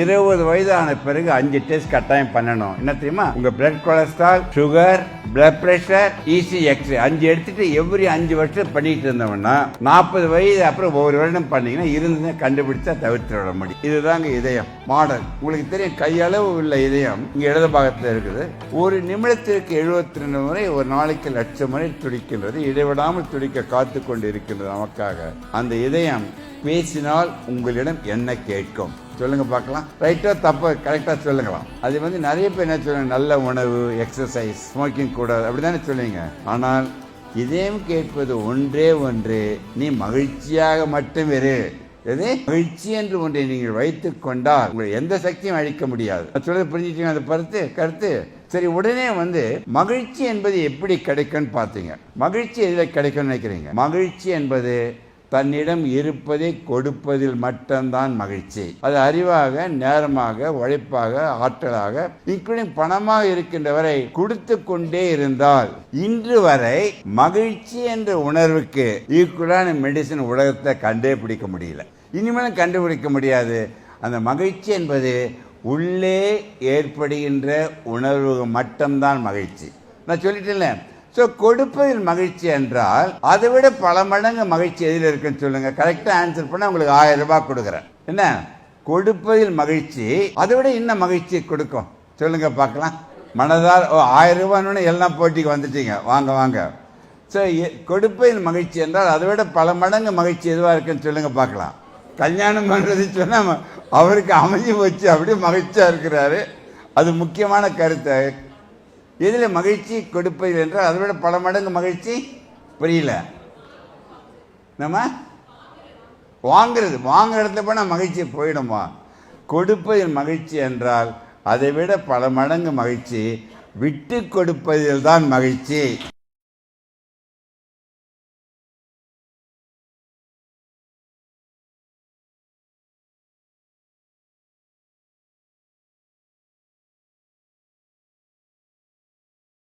இருபது வயதான பிறகு அஞ்சு டெஸ்ட் கட்டாயம் பண்ணணும். என்ன தெரியுமா? உங்க blood cholesterol sugar blood pressure ECG x ray அஞ்சு எடுத்துட்டு எவ்ரி அஞ்சு வருஷம் பண்ணிட்டு இருந்தவன்னா நாற்பது வயது அப்புறம் ஒவ்வொரு வருடம் பண்ணீங்கன்னா இருந்து கண்டுபிடிச்சா தவிர்த்து விட முடியும். இதுதாங்க இதயம். மாடல் உங்களுக்கு தெரியும் கையளவு உள்ள இதயம் இங்க இடது பாகத்தில் இருக்குது. ஒரு நிமிடத்திற்கு எழுபத்தி ரெண்டு முறை ஒரு நாளைக்கு லட்சம் முறை துடிக்கின்றது. இடைவிடாமல் துடிக்க காத்து கொண்டு இருக்கின்றது நமக்காக. அந்த இதயம் பேசினால் உங்களிடம் என்ன கேட்கும்? சொல்லுங்க பார்க்கலாம். ரைட்டாக தப்பாக கரெக்டாக சொல்லுங்களாம் அது வந்து நிறைய பேர் என்ன சொல்லுங்க நல்ல உணவு எக்ஸசைஸ் ஸ்மோக்கிங் கூடாது அப்படி தானே சொல்லுவீங்க ஆனால் இதயம் கேட்பது ஒன்றே ஒன்று நீ மகிழ்ச்சியாக மட்டும் இரு. எது? மகிழ்ச்சி என்று ஒன்றை நீங்கள் வைத்துக் கொண்டால் உங்களை எந்த சக்தியும் அழிக்க முடியாது. நான் புரிஞ்சுட்டீங்க அந்த கருத்து கருத்து? சரி உடனே வந்து மகிழ்ச்சி என்பது எப்படி கிடைக்கும்னு பார்த்தீங்க. மகிழ்ச்சி எதில் கிடைக்கும்னு நினைக்கிறீங்க? மகிழ்ச்சி என்பது தன்னிடம் இருப்பதை கொடுப்பதில் மட்டும்தான் மகிழ்ச்சி. அது அறிவாக நேரமாக உழைப்பாக ஆற்றலாக இன்க்ளூடிங் பணமாக இருக்கின்ற வரை கொடுத்து கொண்டே இருந்தால் இன்று வரை மகிழ்ச்சி என்ற உணர்வுக்கு ஈக்குவலான மெடிசன் உலகத்தை கண்டே பிடிக்க முடியல. இனிமேலும் கண்டுபிடிக்க முடியாது. அந்த மகிழ்ச்சி என்பது உள்ளே ஏற்படுகின்ற உணர்வு மட்டும்தான் மகிழ்ச்சி. நான் சொல்லிட்டேன்ல ஸோ கொடுப்பதில் மகிழ்ச்சி என்றால் அதை விட பல மடங்கு மகிழ்ச்சி எதில் இருக்குன்னு சொல்லுங்க. கரெக்டாக ஆன்சர் பண்ண உங்களுக்கு ஆயிரம் ரூபாய் கொடுக்குறேன். என்ன? கொடுப்பதில் மகிழ்ச்சி அதை விட இன்னும் மகிழ்ச்சி கொடுக்கும்? சொல்லுங்க பார்க்கலாம். மனதால் ஓ ஆயிரம் ரூபான்னு எல்லாம் போட்டிக்கு வந்துட்டீங்க. வாங்க வாங்க. ஸோ கொடுப்பதில் மகிழ்ச்சி என்றால் அதை விட பல மடங்கு மகிழ்ச்சி எதுவாக இருக்குன்னு சொல்லுங்க பார்க்கலாம். கல்யாணம் பண்ணுறது சொன்னால் அவருக்கு அமைஞ்சு வச்சு அப்படியே மகிழ்ச்சியாக இருக்கிறாரு. அது முக்கியமான கருத்தை. எதில் மகிழ்ச்சி கொடுப்பதில் என்றால் அதை விட பல மடங்கு மகிழ்ச்சி புரியல. நம்ம வாங்கிறது. வாங்குற இடத்துல போனால் மகிழ்ச்சி போயிடுமா? கொடுப்பதில் மகிழ்ச்சி என்றால் அதை விட பல மடங்கு மகிழ்ச்சி விட்டு கொடுப்பதில் தான் மகிழ்ச்சி.